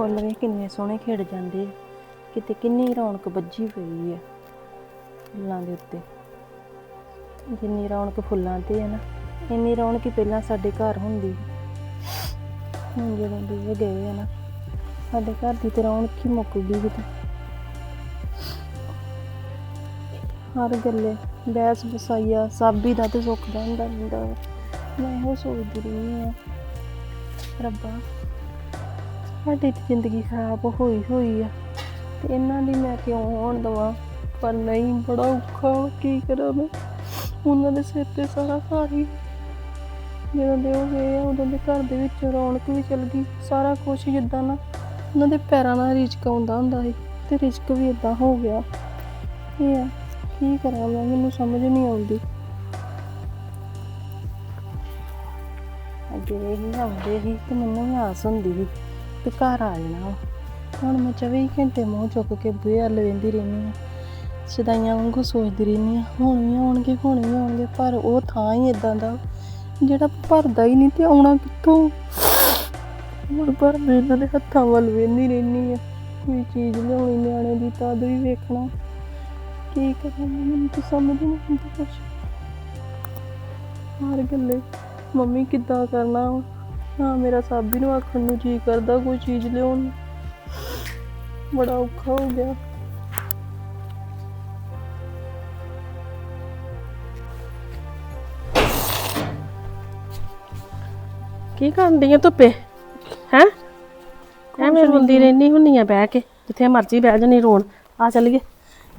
ਫੁੱਲ ਵੀ ਕਿੰਨੇ ਸੋਹਣੇ ਖਿੜ ਜਾਂਦੇ ਆ। ਕਿਤੇ ਕਿੰਨੀ ਰੌਣਕ ਵੱਜੀ ਪਈ ਹੈ ਫੁੱਲਾਂ ਦੇ ਉੱਤੇ ਜਿੰਨੀ ਰੌਣਕ ਫੁੱਲਾਂ ਤੇ ਹੈ ਨਾ, ਇੰਨੀ ਰੌਣਕ ਹੀ ਪਹਿਲਾਂ ਸਾਡੇ ਘਰ ਹੁੰਦੀ ਸੀ। ਹੁਣ ਜਦੋਂ ਦੇ ਇਹ ਗਏ ਆ ਨਾ, ਸਾਡੇ ਘਰ ਦੀ ਤੇ ਰੌਣਕ ਹੀ ਮੁੱਕ ਗਈ ਕਿਤੇ ਹਰ ਗੱਲੇ ਬਹਿਸ ਬਸਾਈਆ, ਸਾਬੀ ਦਾ ਤੇ ਸੁੱਖ ਦਾ ਹੁੰਦਾ ਰਹਿੰਦਾ ਵਾ। ਮੈਂ ਇਹੋ ਸੋਚਦੀ ਰਹੀ ਆ, ਰੱਬਾ ਸਾਡੀ ਤੇ ਜ਼ਿੰਦਗੀ ਖਰਾਬ ਹੋਈ ਹੋਈ ਆ। ਤੇ ਇਹਨਾਂ ਦੀ ਮੈਂ ਕਿਉਂ ਹੋਣ ਦਵਾਂ? ਪਰ ਨਹੀਂ, ਬੜਾ ਔਖਾ। ਕੀ ਕਰਾਂ ਮੈਂ? ਉਹਨਾਂ ਦੇ ਸਿਰ ਤੇ ਸਾਰਾ ਘਰ ਹੀ। ਜਦੋਂ ਦੇ ਉਹ ਗਏ ਆ, ਉਦੋਂ ਦੇ ਘਰ ਦੇ ਵਿੱਚ ਰੌਣਕ ਵੀ ਚਲ ਗਈ। ਸਾਰਾ ਕੁਝ ਜਿੱਦਾਂ ਨਾ ਉਹਨਾਂ ਦੇ ਪੈਰਾਂ ਨਾਲ ਰਿਜਕ ਆਉਂਦਾ ਹੁੰਦਾ ਸੀ ਤੇ ਰਿਜਕ ਵੀ ਇਦਾਂ ਹੋ ਗਿਆ। ਇਹ ਆ, ਕੀ ਕਰਾਂ ਮੈਂ? ਮੈਨੂੰ ਸਮਝ ਨਹੀਂ ਆਉਂਦੀ। ਅੱਗੇ ਇਹ ਆਉਂਦੇ ਸੀ ਤੇ ਮੈਨੂੰ ਆਸ ਹੁੰਦੀ ਸੀ। ਤੇ ਘਰ ਆ ਜਾਣਾ ਵਾ। ਹੁਣ ਮੈਂ 24 ਘੰਟੇ ਮੂੰਹ ਚੁੱਕ ਕੇ ਬੂਹੇ ਵੱਲ ਵੇਂਦੀ ਰਹਿੰਦੀ ਹਾਂ। ਸਦਾਈਆਂ ਵਾਂਗੂ ਸੋਚਦੀ ਰਹਿੰਦੀ ਹਾਂ ਹੁਣ ਵੀ ਆਉਣਗੇ ਹੁਣ ਵੀ ਆਉਣਗੇ ਪਰ ਉਹ ਥਾਂ ਹੀ ਇਦਾਂ ਦਾ ਜਿਹੜਾ ਭਰਦਾ ਹੀ ਨਹੀਂ ਤੇ ਆਉਣਾ ਕਿੱਥੋਂ? ਹੁਣ ਪਰ ਮੈਂ ਇਹਨਾਂ ਦੇ ਹੱਥਾਂ ਵੱਲ ਵੇਂਦੀ ਰਹਿੰਦੀ ਹਾਂ। ਕੋਈ ਚੀਜ਼ ਲਿਆਉਣੀ ਨਿਆਣੇ ਦੀ ਤਦ ਵੀ ਵੇਖਣਾ। ਕੀ ਕਰਾਂ ਮੈਂ, ਮੈਨੂੰ ਤਾਂ ਸਮਝ ਨਹੀਂ ਆਉਂਦੀ ਕੁਛ। ਹਰ ਗੱਲੇ ਮੰਮੀ ਕਿੱਦਾਂ ਕਰਨਾ ਵਾ? ਹਾਂ ਮੇਰਾ ਸਾਬੀ ਨੂੰ ਆਖਣ ਨੂੰ ਜੀ ਕਰਦਾ ਕੋਈ ਚੀਜ਼ ਲਿਆਉਣ। ਨੂੰ। ਬੜਾ ਔਖਾ ਹੋ ਗਿਆ। ਕੀ ਕਰਦੀ ਆ ਧੁੱਪੇ? ਹੈ? ਐਵੇਂ ਰੋਂਦੀ ਰਹਿਨੀ ਹੁੰਨੀ ਆ ਬਹਿ ਕੇ ਜਿੱਥੇ ਮਰਜ਼ੀ ਬਹਿ ਜਣੀ ਰੋਣ। ਆ ਚੱਲੀਏ।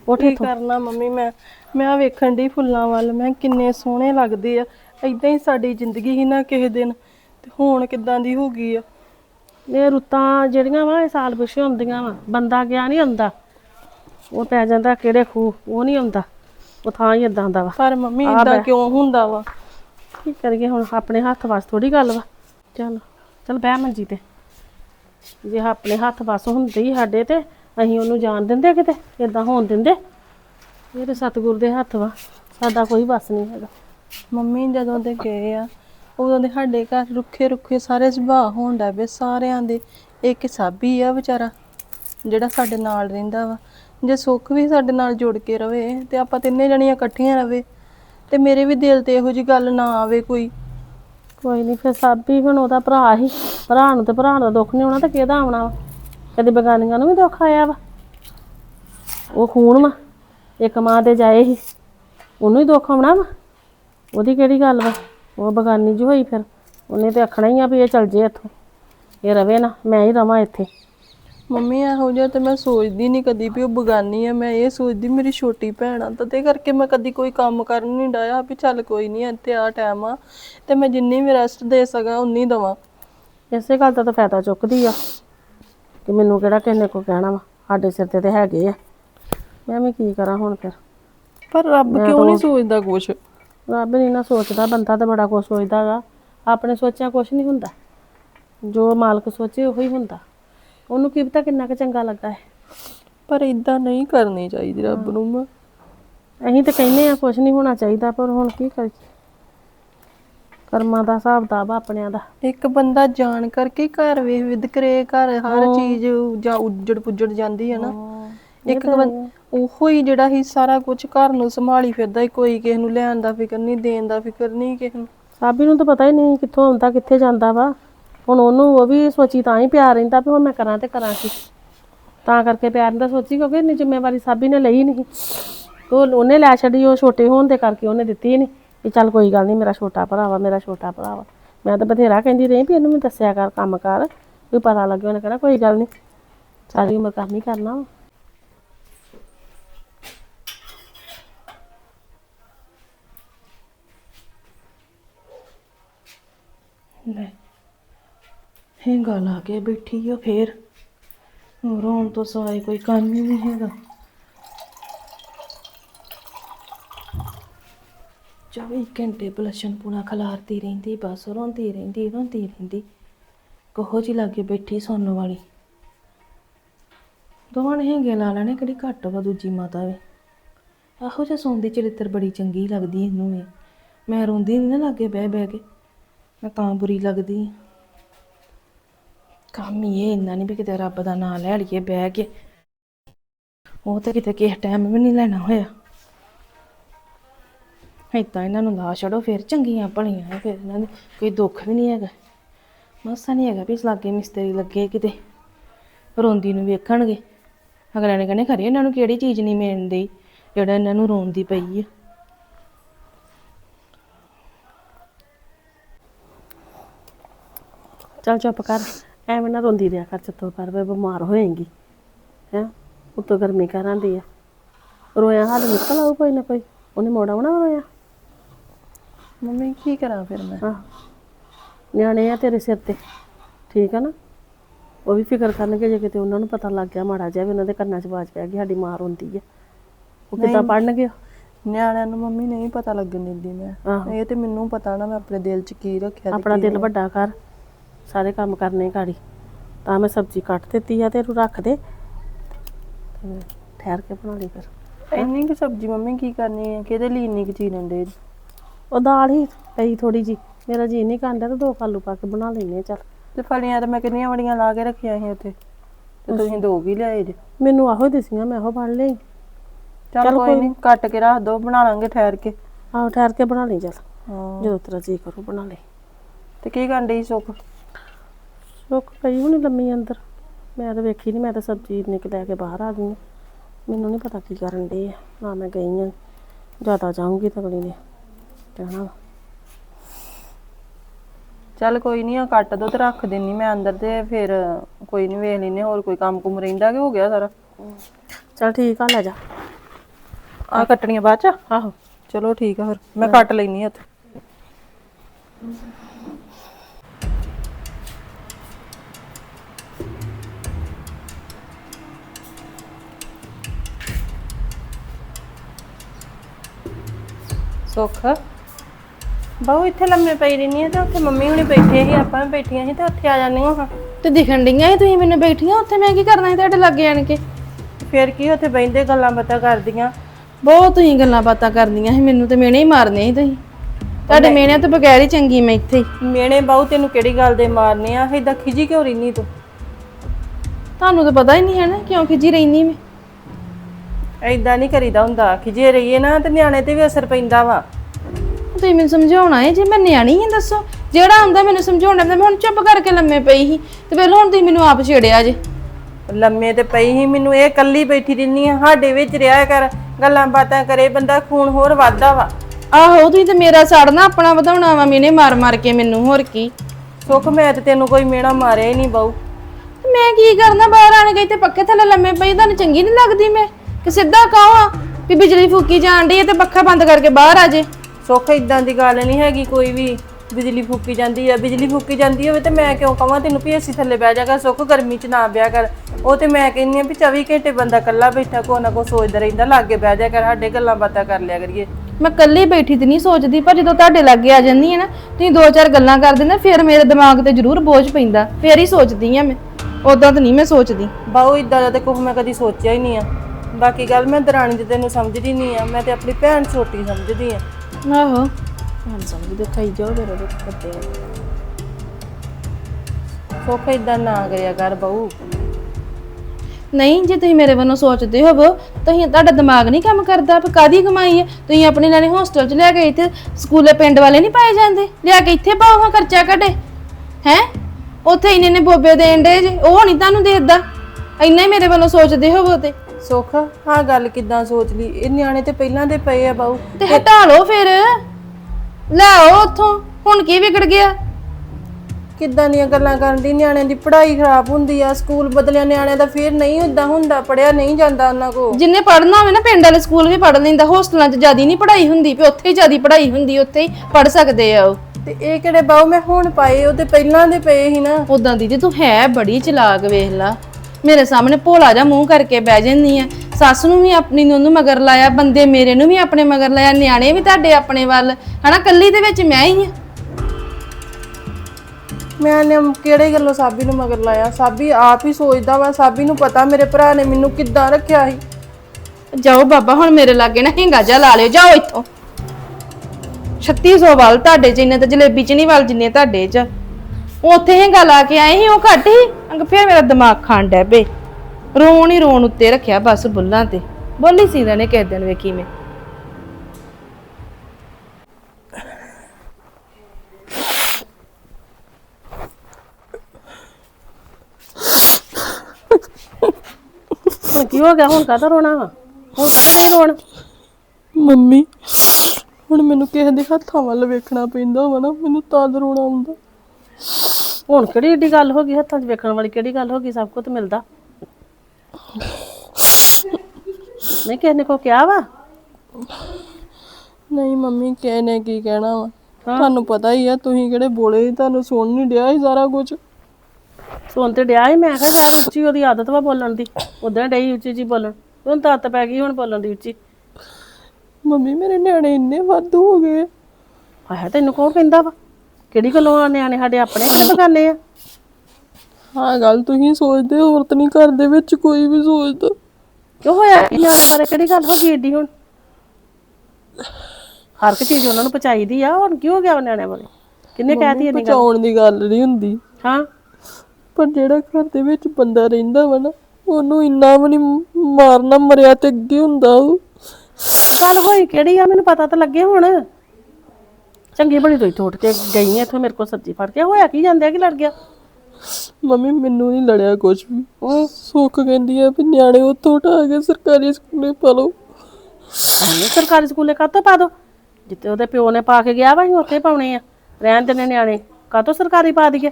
ਉੱਠ ਕੀ ਇੱਥੋਂ। ਕਰਨਾ ਮੰਮੀ ਮੈਂ ਮੈਂ ਆਹ ਵੇਖਣ ਦੀ ਫੁੱਲਾਂ ਵੱਲ। ਮੈਂ ਕਿੰਨੇ ਸੋਹਣੇ ਲੱਗਦੇ ਆ। ਇਦਾਂ ਹੀ ਸਾਡੀ ਜ਼ਿੰਦਗੀ ਹੀ ਨਾ ਕਿਸੇ ਦਿਨ ਤੇ ਹੁਣ ਕਿੱਦਾਂ ਦੀ ਹੋ ਗਈ ਆ? ਇਹ ਰੁੱਤਾਂ ਜਿਹੜੀਆਂ ਵਾ ਇਹ ਸਾਲ ਪਿਛੇ ਹੁੰਦੀਆਂ ਵਾ। ਬੰਦਾ ਗਿਆ ਨਹੀਂ ਆਉਂਦਾ। ਉਹ ਪੈ ਜਾਂਦਾ ਕਿਹੜੇ ਖੂਹ ਉਹ ਨਹੀਂ ਆਉਂਦਾ। ਉਹ ਥਾਂ ਹੀ ਇਦਾਂ ਦਾ ਵਾ। ਪਰ ਮੰਮੀ ਇਦਾਂ ਬੈ- ਕਿਉਂ ਹੁੰਦਾ ਵਾ? ਕੀ ਕਰੀਏ ਹੁਣ ਆਪਣੇ ਹੱਥ ਵਸ ਥੋੜੀ ਗੱਲ ਵਾ। ਚੱਲ ਚੱਲ ਬਹਿ ਮੰਜੀ ਤੇ। ਜੇ ਆਪਣੇ ਹੱਥ ਵਸ ਹੁੰਦੇ ਹੀ ਸਾਡੇ ਤੇ ਅਸੀਂ ਉਹਨੂੰ ਜਾਣ ਦਿੰਦੇ ਕਿਤੇ? ਇਦਾਂ ਹੋਣ ਦਿੰਦੇ? ਇਹ ਤੇ ਸਤਿਗੁਰ ਦੇ ਹੱਥ ਵਾ। ਸਾਡਾ ਕੋਈ ਵਸ ਨਹੀਂ ਹੈਗਾ। ਮੰਮੀ ਜਦੋਂ ਦੇ ਗਏ ਆ ਉਦੋਂ ਦੇ ਸਾਡੇ ਘਰ ਰੁੱਖੇ ਰੁੱਖੇ ਸਾਰੇ ਸੁਭਾਅ ਹੋਣ ਦਾ ਵੇ ਸਾਰਿਆਂ ਦੇ ਇੱਕ ਸਾਬੀ ਆ ਵਿਚਾਰਾ, ਜਿਹੜਾ ਸਾਡੇ ਨਾਲ ਰਹਿੰਦਾ ਵਾ। ਜੇ ਸੁੱਖ ਵੀ ਸਾਡੇ ਨਾਲ ਜੁੜ ਕੇ ਰਵੇ ਤੇ ਆਪਾਂ ਤਿੰਨੇ ਜਣੀਆਂ ਇਕੱਠੀਆਂ ਰਵੇ, ਤੇ ਮੇਰੇ ਵੀ ਦਿਲ ਤੇ ਇਹੋ ਜੀ ਗੱਲ ਨਾ ਆਵੇ ਕੋਈ। ਕੋਈ ਨਹੀਂ ਫਿਰ ਸਾਬੀ ਹੁਣ ਉਹਦਾ ਭਰਾ ਹੀ, ਭਰਾ ਨੂੰ ਤੇ ਭਰਾ ਦਾ ਦੁੱਖ ਨਹੀਂ ਆਉਣਾ ਤਾਂ ਕਿਹਦਾ ਆਉਣਾ ਵਾ? ਕਦੇ ਬਗਾਨੀਆਂ ਨੂੰ ਵੀ ਦੁੱਖ ਆਇਆ ਵਾ? ਉਹ ਖੂਨ ਵਾ, ਇੱਕ ਮਾਂ ਦੇ ਜਾਏ ਹੀ, ਉਹਨੂੰ ਹੀ ਦੁੱਖ ਆਉਣਾ ਵਾ? ਉਹਦੀ ਕਿਹੜੀ ਗੱਲ ਵਾ? ਉਹ ਬਗਾਨੀ ਜੀ ਹੋਈ ਫਿਰ ਉਹਨੇ ਤੇ ਆਖਣਾ ਹੀ ਆ ਵੀ ਇਹ ਚਲ ਜੇ ਇੱਥੋਂ। ਇਹ ਰਵੇ ਨਾ ਮੈਂ ਹੀ ਰਵਾਂ ਇੱਥੇ। ਮੰਮੀ ਇਹੋ ਜਿਹਾ ਤੇ ਮੈਂ ਸੋਚਦੀ ਨਹੀਂ ਕਦੀ ਵੀ ਉਹ ਬਗਾਨੀ ਆ ਮੈਂ ਇਹ ਸੋਚਦੀ ਮੇਰੀ ਛੋਟੀ ਭੈਣ ਆ ਤਾਂ ਤੇ ਕਰਕੇ ਮੈਂ ਕਦੀ ਕੋਈ ਕੰਮ ਕਰਨ ਨਹੀਂ ਡਾਇਆ ਵੀ ਚੱਲ ਕੋਈ ਨਹੀਂ ਇੱਥੇ ਆ ਟਾਈਮ ਆ ਤੇ ਮੈਂ ਜਿੰਨੀ ਵੀ ਰੈਸਟ ਦੇ ਸਕਾਂ ਉਨੀ ਦਵਾਂ। ਇਸੇ ਗੱਲ ਦਾ ਤਾਂ ਫਾਇਦਾ ਚੁੱਕਦੀ ਆ ਕਿ ਮੈਨੂੰ ਕਿਹੜਾ ਕਿਸੇ ਨੇ ਕੋ ਕਹਿਣਾ ਵਾ ਸਾਡੇ ਸਿਰ ਤੇ ਤੇ ਹੈਗੇ ਆ। ਮੈਂ ਵੀ ਕੀ ਕਰਾਂ ਹੁਣ ਫਿਰ? ਪਰ ਰੱਬ ਕਿਉਂ ਨਹੀਂ ਸੋਚਦਾ ਕੁਛ? ਰੱਬ ਨਹੀਂ ਨਾ ਸੋਚਦਾ ਬੰਦਾ ਤਾਂ ਬੜਾ ਕੁਝ ਸੋਚਦਾ ਗਾ। ਆਪਣੇ ਸੋਚਿਆ ਕੁਝ ਨਹੀਂ ਹੁੰਦਾ। ਜੋ ਮਾਲਕ ਸੋਚੇ ਉਹੀ ਹੁੰਦਾ। ਉਹਨੂੰ ਕੀ ਪਤਾ ਕਿੰਨਾ ਕੁ ਚੰਗਾ ਲੱਗਾ ਹੈ। ਪਰ ਇਦਾਂ ਨਹੀਂ ਕਰਨੀ ਚਾਹੀਦੀ ਰੱਬ ਨੂੰ ਮੈਂ। ਅਸੀਂ ਤਾਂ ਕਹਿੰਦੇ ਆ ਕੁਝ ਨਹੀਂ ਹੋਣਾ ਚਾਹੀਦਾ ਪਰ ਹੁਣ ਕੀ ਕਰੀਏ? ਕਰਮਾਂ ਦਾ ਹਿਸਾਬ ਦਾ ਵਾ ਆਪਣਿਆਂ ਦਾ। ਇੱਕ ਬੰਦਾ ਜਾਣ ਕਰਕੇ ਘਰ ਵੇਖ ਵਿਦਕਰੇ ਘਰ ਹਰ ਚੀਜ਼ ਜਾਂ ਉੱਜੜ ਪੁੱਜੜ ਜਾਂਦੀ ਹੈ ਨਾ। ਇੱਕ ਬੰ- ਉਹੋ ਹੀ ਜਿਹੜਾ ਹੀ ਸਾਰਾ ਕੁਝ ਘਰ ਨੂੰ ਸੰਭਾਲੀ ਫਿਰਦਾ ਹੀ ਕੋਈ ਕਿਸੇ ਨੂੰ ਲੈਣ ਦਾ ਫਿਕਰ ਨਹੀਂ, ਦੇਣ ਦਾ ਫਿਕਰ ਨਹੀਂ ਕਿਸੇ ਨੂੰ। ਸਾਬੀ ਨੂੰ ਤਾਂ ਪਤਾ ਹੀ ਨਹੀਂ ਕਿੱਥੋਂ ਆਉਂਦਾ, ਕਿੱਥੇ ਜਾਂਦਾ ਵਾ। ਹੁਣ ਉਹਨੂੰ ਉਹ ਵੀ ਸੋਚੀ ਤਾਂ ਹੀ ਪਿਆਰ ਰਹਿੰਦਾ ਵੀ ਹੁਣ ਮੈਂ ਕਰਾਂ ਤੇ ਕਰਾਂ ਕੀ। ਤਾਂ ਕਰਕੇ ਪਿਆਰ ਦਾ ਸੋਚੀ, ਕਿਉਂਕਿ ਇੰਨੀ ਜ਼ਿੰਮੇਵਾਰੀ ਸਾਬੀ ਨੇ ਲਈ ਨਹੀਂ। ਉਹ ਉਹਨੇ ਲੈ ਛੱਡੀ, ਉਹ ਛੋਟੇ ਹੋਣ ਦੇ ਕਰਕੇ ਉਹਨੇ ਦਿੱਤੀ ਨਹੀਂ। ਵੀ ਚੱਲ ਕੋਈ ਗੱਲ ਨਹੀਂ, ਮੇਰਾ ਛੋਟਾ ਭਰਾ ਵਾ ਮੇਰਾ ਛੋਟਾ ਭਰਾ ਵਾ ਮੈਂ ਤਾਂ ਬਥੇਰਾ ਕਹਿੰਦੀ ਰਹੀ ਵੀ ਇਹਨੂੰ ਵੀ ਦੱਸਿਆ ਕਰ, ਕੰਮ ਕਰ, ਵੀ ਪਤਾ ਲੱਗੇ, ਉਹਨੇ ਕਹਿਣਾ ਕੋਈ ਗੱਲ ਨਹੀਂ। ਸਾਰੀ ਉਮਰ ਕੰਮ ਹੀ ਕਰਨਾ ਵਾ। ਲੈ। ਇਹ ਗੱਲ ਕੇ ਬੈਠੀ ਆ ਫੇਰ। ਰੋਣ ਤੋਂ ਸਵਾਏ ਕੋਈ ਕੰਮ ਹੀ ਨਹੀਂ ਹੈਗਾ। ਚੌਵੀ ਘੰਟੇ ਬਲਸ਼ਨ ਪੂਣਾ ਖਲਾਰਦੀ ਰਹਿੰਦੀ, ਬਸ ਰੋਂਦੀ ਰਹਿੰਦੀ ਰੋਂਦੀ ਰਹਿੰਦੀ। ਕਹੋ ਜੀ ਲਾਗੇ ਬੈਠੀ ਸੁਣਨ ਵਾਲੀ। ਦੋਵਾਂ ਨੇ ਹੈਗੇ ਲਾ ਲੈਣੇ, ਕਿਹੜੀ ਘੱਟ ਵਾ ਦੂਜੀ ਮਾਤਾ ਵੇ। ਆਹੋ ਜਿਹਾ ਸੌਂਦੀ ਚਰਿੱਤਰ ਬੜੀ ਚੰਗੀ ਲੱਗਦੀ ਇਹਨੂੰ ਵੀ। ਮੈਂ ਰੋਂਦੀ ਨਹੀਂ ਨਾ ਲਾਗੇ ਬਹਿ ਬਹਿ ਕੇ। ਮੈਂ ਤਾਂ ਬੁਰੀ ਲੱਗਦੀ। ਕੰਮ ਹੀ ਇਹ, ਇੰਨਾ ਨਹੀਂ ਵੀ ਕਿਤੇ ਰੱਬ ਦਾ ਨਾਮ ਲੈ ਲਈਏ, ਬਹਿ ਕੇ। ਉਹ ਤਾਂ ਕਿਤੇ ਕਿਸੇ ਟਾਈਮ ਵੀ ਨਹੀਂ ਲੈਣਾ ਹੋਇਆ। ਏਦਾਂ ਇਹਨਾਂ ਨੂੰ ਲਾ ਛੜੋ ਫਿਰ ਚੰਗੀਆਂ ਭਲੀਆਂ ਫਿਰ ਇਹਨਾਂ ਨੂੰ ਕੋਈ ਦੁੱਖ ਵੀ ਨਹੀਂ ਹੈਗਾ। ਮਸਾ ਨਹੀਂ ਹੈਗਾ ਵੀ ਲਾਗੇ ਮਿਸਤਰੀ ਲੱਗੇ ਕਿਤੇ। ਰੋਂਦੀ ਨੂੰ ਵੇਖਣਗੇ। ਅਗਲਿਆਂ ਨੇ ਕਹਿੰਦੇ ਖਰੇ ਇਹਨਾਂ ਨੂੰ ਕਿਹੜੀ ਚੀਜ਼ ਨਹੀਂ ਮਿਲਦੀ ਜਿਹੜਾ ਇਹਨਾਂ ਨੂੰ ਰੋਂਦੀ ਪਈ ਹੈ ਚੱਲ ਚੁੱਪ ਕਰ। ਐਵੇਂ ਨਾ ਰੋਂਦੀ ਰਿਆ ਕਰ ਚੱਤੋ ਪਰ ਵੇ ਬਿਮਾਰ ਹੋਏਂਗੀ। ਹੈ? ਉੱਤੋਂ ਗਰਮੀ ਕਰਾਂਦੀ ਆ। ਰੋਇਆ ਹਾਲ ਨਿਕਲ ਆਊ ਕੋਈ ਨਾ ਕੋਈ। ਉਹਨੇ ਮੋੜਾ ਆਉਣਾ ਰੋਇਆ? ਮੰਮੀ ਕੀ ਕਰਾਂ ਫਿਰ ਮੈਂ? ਆਹ। ਨਿਆਣੇ ਆ ਤੇਰੇ ਸਿਰ ਤੇ। ਠੀਕ ਆ ਨਾ? ਉਹ ਵੀ ਫਿਕਰ ਕਰਨਗੇ ਜੇ ਕਿਤੇ ਉਹਨਾਂ ਨੂੰ ਪਤਾ ਲੱਗ ਗਿਆ ਮਾੜਾ ਜਿਹਾ ਵੀ ਉਹਨਾਂ ਦੇ ਕੰਨਾਂ 'ਚ ਆਵਾਜ਼ ਪੈ ਗਈ ਸਾਡੀ ਮਾਂ ਰੋਂਦੀ ਆ। ਉਹ ਕਿੱਦਾਂ ਪੜਨਗੇ ਨਿਆਣਿਆਂ ਨੂੰ ਮੰਮੀ ਨਹੀਂ ਪਤਾ ਲੱਗਣ ਦਿੰਦੀ ਮੈਂ। ਆਹੋ। ਇਹ ਤੇ ਮੈਨੂੰ ਪਤਾ ਨਾ ਮੈਂ ਆਪਣੇ ਦਿਲ 'ਚ ਕੀ ਰੱਖਿਆ ਤੇ ਆਪਣਾ ਕੀ ਦਿਲ ਨਹੀਂ। ਵੱਡਾ ਕਰ। ਸਾਰੇ ਕੰਮ ਕਰਨੇ ਗਾੜੀ। ਤਾਂ ਮੈਂ ਸਬਜ਼ੀ ਕੱਟ ਦਿੱਤੀ ਆ ਤੇ ਇਹਨੂੰ ਰੱਖ ਦੇ। ਤੇ ਠਹਿਰ ਕੇ ਬਣਾ ਲਈ ਫਿਰ। ਇੰਨੀ ਕਿ ਸਬਜ਼ੀ ਮੰਮੀ ਕੀ ਕਰਨੀ ਹੈ ਕਿਹਦੇ ਲਈ ਇੰਨੀ ਕਿ ਚੀਰਨ ਦੇ ਉਹ ਦਾਲ ਹੀ ਪਈ ਥੋੜੀ ਜੀ ਮੇਰਾ ਜੀ ਨਹੀਂ ਕਰਦਾ ਤੇ ਦੋ ਆਲੂ ਪਾ ਕੇ ਬਣਾ ਲੈਨੇ ਆ ਚੱਲ। ਤੇ ਫਲੀਆਂ ਤਾਂ ਮੈਂ ਕਿੰਨੀਆਂ ਵੜੀਆਂ ਲਾ ਕੇ ਰੱਖੀਆਂ ਸੀ ਉੱਥੇ। ਤੇ ਤੁਸੀਂ ਦੋ ਵੀ ਲਿਆਏ ਜੇ। ਮੈਨੂੰ ਆਹੋ ਦਿਸੀਆਂ ਮੈਂ ਉਹ ਬਣ ਲਈ। ਚੱਲ ਕੋਈ ਨਹੀਂ ਕੱਟ ਕੇ ਰੱਖ ਦੋ ਬਣਾ ਲਾਂਗੇ ਠਹਿਰ ਕੇ। ਆਹੋ ਠਹਿਰ ਕੇ ਬਣਾ ਲਈ ਚੱਲ। ਹਾਂ। ਜਦੋਂ ਤੇਰਾ ਜੀ ਕਰੂ ਬਣਾ ਲਈ। ਤੇ ਕੀ ਕਰਨ ਡਈ ਸੁੱਖ? ਸੁੱਕ ਪਈ ਹੁਣੀ ਲੰਮੀ ਅੰਦਰ। ਮੈਂ ਤਾਂ ਵੇਖੀ ਨਹੀਂ ਮੈਂ ਤਾਂ ਸਬਜ਼ੀ ਨਿਕ ਲੈ ਕੇ ਬਾਹਰ ਆ ਗਈ ਆਂ। ਮੈਨੂੰ ਨਹੀਂ ਪਤਾ ਕੀ ਕਰਨ ਦੇ ਆ। ਨਾ ਮੈਂ ਗਈ ਆ। ਜ਼ਿਆਦਾ ਜਾਊਂਗੀ ਤਾਂ ਅਗਲੀ ਨੇ ਕਹਿਣਾ। ਚੱਲ ਕੋਈ ਨਹੀਂ ਆ ਕੱਟ ਦੋ ਤੇ ਰੱਖ ਦਿੰਨੀ ਮੈਂ ਅੰਦਰ ਤੇ ਫਿਰ ਕੋਈ ਨਹੀਂ ਵੇਖ ਲੈਨੇ ਹੋਰ ਕੋਈ ਕੰਮ ਕੁਮ ਰਹਿੰਦਾ ਕਿ ਹੋ ਗਿਆ ਸਾਰਾ? ਚੱਲ ਠੀਕ ਆ ਲੈ ਜਾ। ਆ ਕੱਟਣੀਆਂ ਬਾਅਦ ਚ? ਆਹੋ। ਚਲੋ ਠੀਕ ਆ ਫਿਰ ਮੈਂ ਕੱਟ ਲੈਣੀ ਹੱਥ ਸੁੱਖ। ਬਾਹੂ ਇੱਥੇ ਲੰਮੇ ਪਈ ਰਹਿੰਦੀ ਆ ਤੇ ਉੱਥੇ ਮੰਮੀ ਹੁਣੀ ਬੈਠੇ ਸੀ ਆਪਾਂ ਵੀ ਬੈਠੀਆਂ ਸੀ ਤੇ ਉੱਥੇ ਆ ਜਾਂਦੀਆਂ ਹਾਂ। ਤੇ ਦਿਖਣ ਡਈਆਂ ਸੀ ਤੁਸੀਂ ਮੈਨੂੰ ਬੈਠੀਆਂ ਉੱਥੇ ਮੈਂ ਕੀ ਕਰਨਾ ਸੀ ਤੁਹਾਡੇ ਲੱਗੇ ਆਣ ਕੇ? ਫਿਰ ਕੀ ਉੱਥੇ ਬੈਠਦੇ ਗੱਲਾਂ ਬਾਤਾਂ ਕਰਦੀਆਂ। ਬਹੁਤ ਤੁਸੀਂ ਗੱਲਾਂ ਬਾਤਾਂ ਕਰਦੀਆਂ ਸੀ ਮੈਨੂੰ ਤੇ ਮੇਣੇ ਹੀ ਮਾਰਨੇ ਸੀ ਤੁਸੀਂ। ਤੁਹਾਡੇ ਮੇਣਿਆਂ ਤੋਂ ਬਗੈਰ ਹੀ ਚੰਗੀ ਮੈਂ ਇੱਥੇ ਹੀ। ਮੇਣੇ ਬਾਹੂ ਤੈਨੂੰ ਕਿਹੜੀ ਗੱਲ ਦੇ ਮਾਰਨੇ ਆ? ਏਦਾਂ ਖਿਜੀ ਕਿਉਂ ਰਹਿਨੀ ਤੂੰ? ਤੁਹਾਨੂੰ ਤਾਂ ਪਤਾ ਹੀ ਨਹੀਂ ਹੈ ਨਾ ਕਿਉਂ ਖਿਜੀ ਰਹਿਨੀ ਮੈਂ? ਏਦਾਂ ਨਹੀਂ ਕਰੀਦਾ ਹੁੰਦਾ ਖਿਜੇ ਰਹੀਏ ਨਾ ਤੇ ਨਿਆਣੇ ਤੇ ਵੀ ਅਸਰ ਪੈਂਦਾ ਵਾ। ਤੁਸੀਂ ਮੈਨੂੰ ਸਮਝਾਉਣਾ ਹੈ ਜੇ ਮੈਂ ਨਿਆਣੀ ਹਾਂ ਦੱਸੋ। ਜਿਹੜਾ ਹੁੰਦਾ ਮੈਨੂੰ ਸਮਝਾਉਣਾ ਮੈਂ ਹੁਣ ਚੁੱਪ ਕਰਕੇ ਲੰਮੇ ਪਈ ਸੀ। ਤੇ ਪਹਿਲਾਂ ਹੁਣ ਤੁਸੀਂ ਮੈਨੂੰ ਆਪ ਛੇੜਿਆ ਜੇ। ਲੰਮੇ ਤੇ ਪਈ ਸੀ ਮੈਨੂੰ ਇਹ ਕੱਲੀ ਬੈਠੀ ਰਹਿਨੀ ਆ ਸਾਡੇ ਵਿੱਚ ਰਿਹਾ ਕਰ ਗੱਲਾਂ ਬਾਤਾਂ ਕਰੇ ਬੰਦਾ ਖੂਨ ਹੋਰ ਵੱਧਦਾ ਵਾ। ਆਹੋ ਤੁਸੀਂ ਤੇ ਮੇਰਾ ਸੜਨਾ ਆਪਣਾ ਵਧਾਉਣਾ ਵਾ ਮੇਨੇ ਮਾਰ ਮਾਰ ਕੇ ਮੈਨੂੰ ਹੋਰ ਕੀ। ਸੁੱਖ ਮੈਂ ਤੇ ਤੈਨੂੰ ਕੋਈ ਮੇਣਾ ਮਾਰਿਆ ਹੀ ਨਹੀਂ ਬਾਊ ਮੈਂ ਕੀ ਕਰਨਾ ਬਾਹਰ ਆਣ ਕੇ ਤੇ ਪੱਕੇ ਥੱਲੇ ਲੰਮੇ ਪਈ ਤੁਹਾਨੂੰ ਚੰਗੀ ਨਹੀਂ ਲੱਗਦੀ ਮੈਂ? ਕਿ ਸਿੱਧਾ ਕਹਾਂ ਵੀ ਬਿਜਲੀ ਫੂਕੀ ਜਾਣ ਡਈ ਹੈ ਤੇ ਪੱਖਾ ਬੰਦ ਕਰਕੇ ਬਾਹਰ ਆ ਜੇ। ਸੁੱਖ ਇਦਾਂ ਦੀ ਗੱਲ ਨਹੀਂ ਹੈਗੀ ਕੋਈ ਵੀ ਬਿਜਲੀ ਫੂਕੀ ਜਾਂਦੀ ਆ ਬਿਜਲੀ ਫੂਕੀ ਜਾਂਦੀ ਹੋਵੇ ਤੇ ਮੈਂ ਕਿਉਂ ਕਹਾਂ ਤੈਨੂੰ ਵੀ ਏਸੀ ਥੱਲੇ ਬਹਿ ਜਾ ਕਰ ਸੁੱਖ ਗਰਮੀ 'ਚ ਨਾ ਬਿਆ ਕਰ। ਉਹ ਤੇ ਮੈਂ ਕਹਿੰਨੀ ਆ ਵੀ 24 ਘੰਟੇ ਬੰਦਾ ਇਕੱਲਾ ਬੈਠਾ ਕੋ ਨਾ ਕੋ ਸੋਚਦਾ ਰਹਿੰਦਾ ਲਾਗੇ ਬਹਿ ਜਾ ਕਰ ਸਾਡੇ ਗੱਲਾਂ ਬਾਤਾਂ ਕਰ ਲਿਆ ਕਰੀਏ। ਮੈਂ ਇਕੱਲੀ ਬੈਠੀ ਤੇ ਨਹੀਂ ਸੋਚਦੀ ਪਰ ਜਦੋਂ ਤੁਹਾਡੇ ਲਾਗੇ ਆ ਜਾਂਦੀ ਹੈ ਨਾ ਤੁਸੀਂ ਦੋ ਚਾਰ ਗੱਲਾਂ ਕਰਦੇ ਨਾ ਫਿਰ ਮੇਰੇ ਦਿਮਾਗ ਤੇ ਜ਼ਰੂਰ ਬੋਝ ਪੈਂਦਾ ਫਿਰ ਹੀ ਸੋਚਦੀ ਆ ਮੈਂ। ਉਦਾਂ ਤਾਂ ਨਹੀਂ ਮੈਂ ਸੋਚਦੀ। ਬਾਊ ਇਦਾਂ ਦਾ ਤੇ ਕੁਝ ਮੈਂ ਕਦੀ ਸੋਚਿਆ ਹੀ ਨਹੀਂ ਆ। ਬਾਕੀ ਗੱਲ ਮੈਂ ਦਰਾਣੀ ਤੇ ਤੈਨੂੰ ਸਮਝਦੀ ਨਹੀਂ ਆ ਮੈਂ ਤੇ ਆਪਣੀ ਭੈਣ ਛੋਟੀ ਸਮਝਦੀ ਆ। ਆਹੋ। ਹਾਂ ਸਮਝ ਖਾਈ ਜਾਓ ਮੇਰੇ ਦੇ ਕੱਟੇ ਸੁੱਖ ਇਦਾਂ ਨਾ ਕਰਿਆ ਕਰ ਬਾਊ ਨਹੀਂ ਜੇ ਤੁਸੀਂ ਮੇਰੇ ਵੱਲੋਂ ਸੋਚਦੇ ਹੋਵੋ ਤੁਸੀਂ ਤੁਹਾਡਾ ਦਿਮਾਗ ਨਹੀਂ ਕੰਮ ਕਰਦਾ ਵੀ ਕਾਦੀ ਕਮਾਈ ਹੈ ਤੁਸੀਂ ਆਪਣੇ ਨਾਲੇ ਹੋਸਟਲ 'ਚ ਲੈ ਕੇ ਇੱਥੇ ਸਕੂਲੇ ਪਿੰਡ ਵਾਲੇ ਨਹੀਂ ਪਾਏ ਜਾਂਦੇ? ਲਿਆ ਕੇ ਇੱਥੇ ਪਾਓ ਹਾਂ ਖਰਚਾ ਕੱਢੇ। ਹੈ? ਉੱਥੇ ਇੰਨੇ ਨੇ ਬੋਬੇ ਦੇਣ ਦੇ ਜੇ ਉਹ ਨਹੀਂ ਤੁਹਾਨੂੰ ਦੇਖਦਾ। ਇੰਨਾ ਹੀ ਮੇਰੇ ਵੱਲੋਂ ਸੋਚਦੇ ਹੋਵੋ ਤੇ। ਸੁੱਖ ਹਾਂ ਗੱਲ ਕਿੱਦਾਂ ਸੋਚ ਲਈ? ਇਹ ਨਿਆਣੇ ਤੇ ਪਹਿਲਾਂ ਦੇ ਪਏ ਆ ਬਾਊ। ਤੇ ਹਟਾ ਲਓ ਫਿਰ। ਲੈ ਆਓ ਉੱਥੋਂ ਹੁਣ ਕੀ ਵਿਗੜ ਗਿਆ? ਕਿੱਦਾਂ ਦੀਆਂ ਗੱਲਾਂ ਕਰਨ ਦੀ? ਨਿਆਣਿਆਂ ਦੀ ਪੜ੍ਹਾਈ ਖਰਾਬ ਹੁੰਦੀ ਆ ਸਕੂਲ ਬਦਲਿਆ ਨਿਆਣਿਆਂ ਦਾ ਫੇਰ ਨਹੀਂ ਇਦਾਂ ਹੁੰਦਾ ਪੜਿਆ ਨਹੀਂ ਜਾਂਦਾ ਉਹਨਾਂ ਕੋ ਜਿੰਨੇ ਪੜ੍ਹਨਾ ਹੋਵੇ ਨਾ ਪਿੰਡ ਵਾਲੇ ਸਕੂਲ ਵੀ ਪੜ੍ਹ ਲੈਂਦਾ ਹੋਸਟਲਾਂ 'ਚ ਜਿਆਦੀ ਨਹੀਂ ਪੜ੍ਹਾਈ ਹੁੰਦੀ ਵੀ ਉੱਥੇ ਹੀ ਜਿਆਦੀ ਪੜ੍ਹਾਈ ਹੁੰਦੀ ਉੱਥੇ ਹੀ ਪੜ੍ਹ ਸਕਦੇ ਆ ਉਹ। ਤੇ ਇਹ ਕਿਹੜੇ ਬਾਊ? ਮੈਂ ਹੁਣ ਪਾਏ ਉਹ ਤੇ ਪਹਿਲਾਂ ਦੇ ਪਏ ਸੀ ਨਾ। ਉਦਾਂ ਦੀਦੀ ਤੂੰ ਹੈ ਬੜੀ ਚਲਾਕ ਵੇਖ ਲਾ। ਮੇਰੇ ਸਾਹਮਣੇ ਭੋਲਾ ਜਾ ਮੂੰਹ ਕਰਕੇ ਬਹਿ ਜੰਨੀ ਆ। ਸੱਸ ਨੂੰ ਵੀ ਆਪਣੀ ਨੂੰ ਉਹਨੂੰ ਮਗਰ ਲਾਇਆ ਬੰਦੇ ਮੇਰੇ ਨੂੰ ਵੀ ਆਪਣੇ ਮਗਰ ਲਾਇਆ ਨਿਆਣੇ ਵੀ ਤੁਹਾਡੇ ਆਪਣੇ ਵੱਲ। ਹਨਾ ਕੱਲੀ ਦੇ ਵਿੱਚ ਮੈਂ ਹੀ ਆ। ਮੈਂ ਨੇ ਕਿਹੜੇ ਗੱਲੋਂ ਸਾਬੀ ਨੂੰ ਮਗਰ ਲਾਇਆ? ਸਾਬੀ ਆਪ ਹੀ ਸੋਚਦਾ ਵਾ ਸਾਬੀ ਨੂੰ ਪਤਾ ਮੇਰੇ ਭਰਾ ਨੇ ਮੈਨੂੰ ਕਿੱਦਾਂ ਰੱਖਿਆ ਸੀ। ਜਾਓ ਬਾਬਾ ਹੁਣ ਮੇਰੇ ਲਾਗੇ ਨਾ ਹਿੰਗਾ ਜਾ ਲਾ ਲਿਓ ਜਾਓ ਇੱਥੋਂ। 3600 ਵਾਲ ਤੁਹਾਡੇ ਚ ਇੰਨੇ ਤਾਂ ਜਲੇਬੀ ਚ ਨਹੀਂ ਵਾਲ ਜਿੰਨੇ ਤੁਹਾਡੇ ਚ। ਉੱਥੇ ਹੀ ਗੱਲ ਆ ਕੇ ਆਏ ਸੀ ਉਹ ਘੱਟ ਹੀ। ਅੰਗ ਫਿਰ ਮੇਰਾ ਦਿਮਾਗ ਖਾਣ ਡੈ ਪਏ। ਰੋਣ ਹੀ ਰੋਣ ਉੱਤੇ ਰੱਖਿਆ ਬਸ ਬੁੱਲਾਂ ਤੇ। ਬੋਲੀ ਸੀ ਨੇ ਕਿਸੇ ਦਿਨ ਵੇਖੀ ਮੈਂ। ਹੁਣ ਕੀ ਹੋ ਗਿਆ? ਹੁਣ ਕਾਹਦਾ ਰੋਣਾ ਵਾ? ਹੁਣ ਕਾਹਦਾ ਰੋਣ? ਮੰਮੀ ਹੁਣ ਮੈਨੂੰ ਕਿਸੇ ਦੇ ਹੱਥਾਂ ਵੱਲ ਵੇਖਣਾ ਪੈਂਦਾ ਵਾ ਨਾ ਮੈਨੂੰ ਤਾਂ ਰੋਣਾ ਆਉਂਦਾ। ਹੁਣ ਕਿਹੜੀ ਏਡੀ ਗੱਲ ਹੋ ਗਈ? ਹੱਥਾਂ 'ਚ ਵੇਖਣ ਵਾਲੀ ਕਿਹੜੀ ਗੱਲ ਹੋ ਗਈ? ਸਭ ਕੁਝ ਮਿਲਦਾ। ਨਹੀਂ ਕਿਸੇ ਨੇ ਕੋ ਕਿਹਾ ਵਾ? ਨਹੀਂ ਮੰਮੀ ਕਿਸੇ ਨੇ ਕੀ ਕਹਿਣਾ ਵਾ? ਤੁਹਾਨੂੰ ਪਤਾ ਹੀ ਆ ਤੁਸੀਂ ਕਿਹੜੇ ਬੋਲੇ ਸੀ, ਤੁਹਾਨੂੰ ਸੁਣ ਨਹੀਂ ਡਿਆ ਸੀ ਸਾਰਾ ਕੁਝ ਸੁਣ ਤੇ ਡਿਆ ਸੀ ਮੈਂ ਕਿਹਾ ਸ਼ਾਇਦ ਉੱਚੀ ਉਹਦੀ ਆਦਤ ਵਾ ਬੋਲਣ ਦੀ। ਉਦਾਂ ਡਈ ਉੱਚੀ ਉੱਚੀ ਬੋਲਣ। ਹੁਣ ਤਾਂ ਆਦਤ ਪੈ ਗਈ ਹੁਣ ਬੋਲਣ ਦੀ ਉੱਚੀ। ਮੰਮੀ ਮੇਰੇ ਨਿਆਣੇ ਇੰਨੇ ਵਾਧੂ ਹੋ ਗਏ। ਆਇਆ ਤੈਨੂੰ ਕੌਣ ਕਹਿੰਦਾ ਵਾ? ਕਿਹੜੀ ਗੱਲੋਂ ਆ ਨਿਆਣੇ ਸਾਡੇ ਆਪਣੇ ਕਿਹੜੇ ਬਗਾਨੇ ਆ? ਹਾਂ ਗੱਲ ਤੁਸੀਂ ਸੋਚਦੇ ਹੋ ਔਰਤ ਨਹੀਂ ਘਰ ਦੇ ਵਿੱਚ ਕੋਈ ਵੀ ਸੋਚਦਾ। ਕਿਉਂ ਹੋਇਆ ਨਿਆਣੇ ਬਾਰੇ ਕਿਹੜੀ ਗੱਲ ਹੋ ਗਈ ਏਡੀ ਹੁਣ? ਹਰ ਇੱਕ ਚੀਜ਼ ਉਹਨਾਂ ਨੂੰ ਪਚਾਈਦੀ ਆ ਹੁਣ ਕੀ ਹੋ ਗਿਆ ਨਿਆਣਿਆਂ ਬਾਰੇ? ਕਿੰਨੇ ਕਹਿਤੀ ਇੰਨੀ ਗੱਲ? ਬਚਾਉਣ ਦੀ ਗੱਲ ਨਹੀਂ ਹੁੰਦੀ। ਹਾਂ। ਪਰ ਜਿਹੜਾ ਘਰ ਦੇ ਵਿੱਚ ਬੰਦਾ ਰਹਿੰਦਾ ਵਾ ਨਾ ਉਹਨੂੰ ਇੰਨਾ ਵੀ ਨਹੀਂ ਮਾਰਨਾ ਮਰਿਆ ਤੇ ਅੱਗੇ ਹੁੰਦਾ ਉਹ। ਗੱਲ ਹੋਈ ਕਿਹੜੀ ਆ? ਮੈਨੂੰ ਪਤਾ ਤਾਂ ਲੱਗੇ ਹੁਣ। ਚੰਗੀ ਬੜੀ ਤੋਂ ਉੱਠ ਕੇ ਗਈ ਐ ਇੱਥੋਂ ਮੇਰੇ ਕੋਲ ਸਬਜ਼ੀ ਫੜ ਕੇ। ਹੋਇਆ ਕੀ ਜਾਂਦੇ ਆ ਕਿ ਲੜ ਗਿਆ? ਮੰਮੀ ਮੈਨੂੰ ਨਹੀਂ ਲੜਿਆ ਕੁਝ ਵੀ। ਉਹ ਸੁੱਖ ਕਹਿੰਦੀ ਆ ਵੀ ਨਿਆਣੇ ਉੱਥੋਂ ਉਠਾ ਕੇ ਸਰਕਾਰੀ ਸਕੂਲੇ ਪਾ ਲਓ। ਐਵੇਂ ਸਰਕਾਰੀ ਸਕੂਲੇ ਕਾਹਤੋਂ ਪਾ ਦੋ? ਜਿੱਥੇ ਉਹਦੇ ਪਿਓ ਨੇ ਪਾ ਕੇ ਗਿਆ ਵਾ ਅਸੀਂ ਉੱਥੇ ਪਾਉਣੇ ਆ। ਰਹਿਣ ਦੇ ਨਿਆਣੇ। ਕਾਹਤੋਂ ਸਰਕਾਰੀ ਪਾ ਦਈਏ?